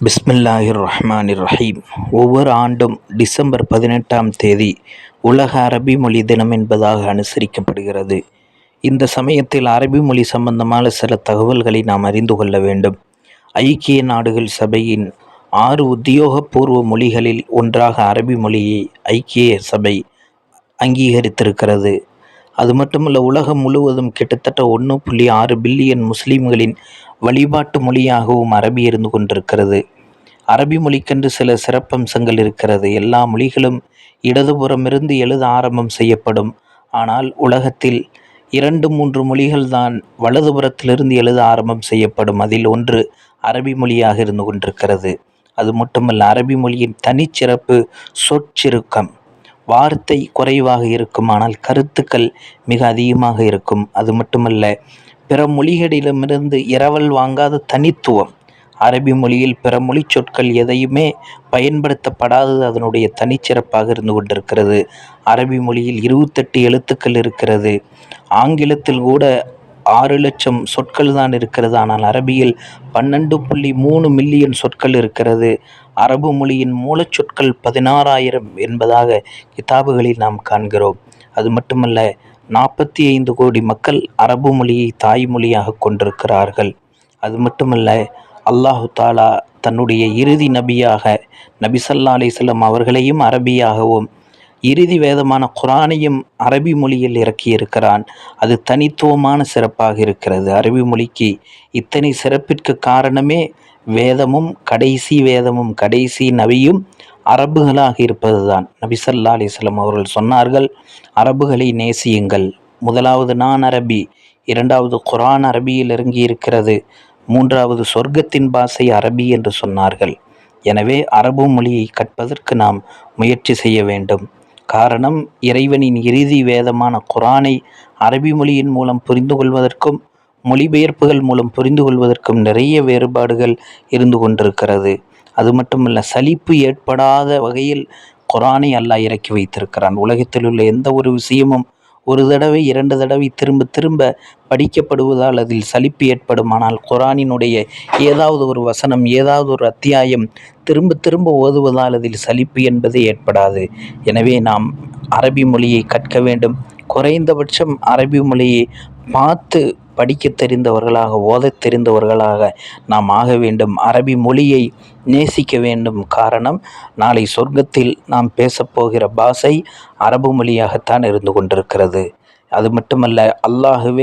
பிஸ்மில்லாஹிர் ரஹ்மான் ரஹீம் ஒவ்வொரு ஆண்டும் டிசம்பர் பதினெட்டாம் தேதி உலக அரபி மொழி தினம் என்பதாக அனுசரிக்கப்படுகிறது. இந்த சமயத்தில் அரபி மொழி சம்பந்தமான சில தகவல்களை நாம் அறிந்து கொள்ள வேண்டும். ஐக்கிய நாடுகள் சபையின் ஆறு உத்தியோகபூர்வ மொழிகளில் ஒன்றாக அரபி மொழியை ஐக்கிய சபை அங்கீகரித்திருக்கிறது. அது மட்டுமல்ல உலகம் முழுவதும் கிட்டத்தட்ட ஒன்று புள்ளி ஆறு பில்லியன் முஸ்லீம்களின் வழிபாட்டு மொழியாகவும் அரபி இருந்து கொண்டிருக்கிறது. அரபி மொழிக்கென்று சில சிறப்பம்சங்கள் இருக்கிறது. எல்லா மொழிகளும் இடதுபுறமிருந்து எழுத ஆரம்பம் செய்யப்படும். ஆனால் உலகத்தில் இரண்டு மூன்று மொழிகள் தான் வலதுபுறத்திலிருந்து எழுத ஆரம்பம் செய்யப்படும். அதில் ஒன்று அரபி மொழியாக இருந்து கொண்டிருக்கிறது. அது மட்டுமல்ல அரபி மொழியின் தனிச்சிறப்பு சொற்சிருக்கம் வார்த்தை குறைவாக இருக்கும் ஆனால் கருத்துக்கள் மிக அதிகமாக இருக்கும். அது மட்டுமல்ல பிற மொழிகளிடமிருந்து இரவல் வாங்காத தனித்துவம். அரபி மொழியில் பிற மொழி சொற்கள் எதையுமே பயன்படுத்தப்படாதது அதனுடைய தனிச்சிறப்பாக இருந்து கொண்டிருக்கிறது. அரபி மொழியில் இருபத்தெட்டு எழுத்துக்கள் இருக்கிறது. ஆங்கிலத்தில் கூட ஆறு லட்சம் சொற்கள் தான் இருக்கிறது. ஆனால் அரபியில் பன்னெண்டு புள்ளி மூணு மில்லியன் சொற்கள் இருக்கிறது. அரபு மொழியின் மூலச்சொற்கள் பதினாறாயிரம் என்பதாக கிதாபுகளில் நாம் காண்கிறோம். அது மட்டுமல்ல நாற்பத்தி ஐந்து கோடி மக்கள் அரபு மொழியை தாய்மொழியாக கொண்டிருக்கிறார்கள். அது மட்டுமல்ல அல்லாஹு தாலா தன்னுடைய இறுதி நபியாக நபிசல்லா அலிஸ்லம் அவர்களையும் அரபியாகவும் இறுதி வேதமான குரானையும் அரபி மொழியில் இறக்கியிருக்கிறான். அது தனித்துவமான சிறப்பாக இருக்கிறது. அரபி மொழிக்கு இத்தனை சிறப்பிற்கு காரணமே வேதமும் கடைசி வேதமும் கடைசி நபியும் அரபுகளாக இருப்பதுதான். நபிசல்லா அலிஸ்லம் அவர்கள் சொன்னார்கள் அரபுகளை நேசியுங்கள். முதலாவது நான் அரபி இரண்டாவது குரான் அரபியில் இறங்கி இருக்கிறது மூன்றாவது சொர்க்கத்தின் பாஷை அரபி என்று சொன்னார்கள். எனவே அரபு மொழியை கற்பதற்கு நாம் முயற்சி செய்ய வேண்டும். காரணம் இறைவனின் இறுதி வேதமான குரானை அரபி மொழியின் மூலம் புரிந்து கொள்வதற்கும் மொழிபெயர்ப்புகள் மூலம் புரிந்து கொள்வதற்கும் நிறைய வேறுபாடுகள் இருந்து கொண்டிருக்கிறது. அது மட்டுமல்ல சலிப்பு ஏற்படாத வகையில் குரானை அல்லாஹ் இறக்கி வைத்திருக்கிறான். உலகத்தில் உள்ள எந்த ஒரு விஷயமும் ஒரு தடவை இரண்டு தடவை திரும்ப திரும்ப படிக்கப்படுவதால் அதில் சலிப்பு ஏற்படும். ஆனால் குரானினுடைய ஏதாவது ஒரு வசனம் ஏதாவது ஒரு அத்தியாயம் திரும்ப திரும்ப ஓதுவதால் அதில் சலிப்பு என்பது ஏற்படாது. எனவே நாம் அரபி மொழியை கற்க வேண்டும். குறைந்தபட்சம் அரபி மொழியை பார்த்து படிக்க தெரிந்தவர்களாக ஓதத் தெரிந்தவர்களாக நாம் ஆக வேண்டும். அரபி மொழியை நேசிக்க வேண்டும். காரணம் நாளை சொர்க்கத்தில் நாம் பேசப்போகிற பாஷை அரபு மொழியாகத்தான் இருந்து கொண்டிருக்கிறது. அது மட்டுமல்ல அல்லாஹுவே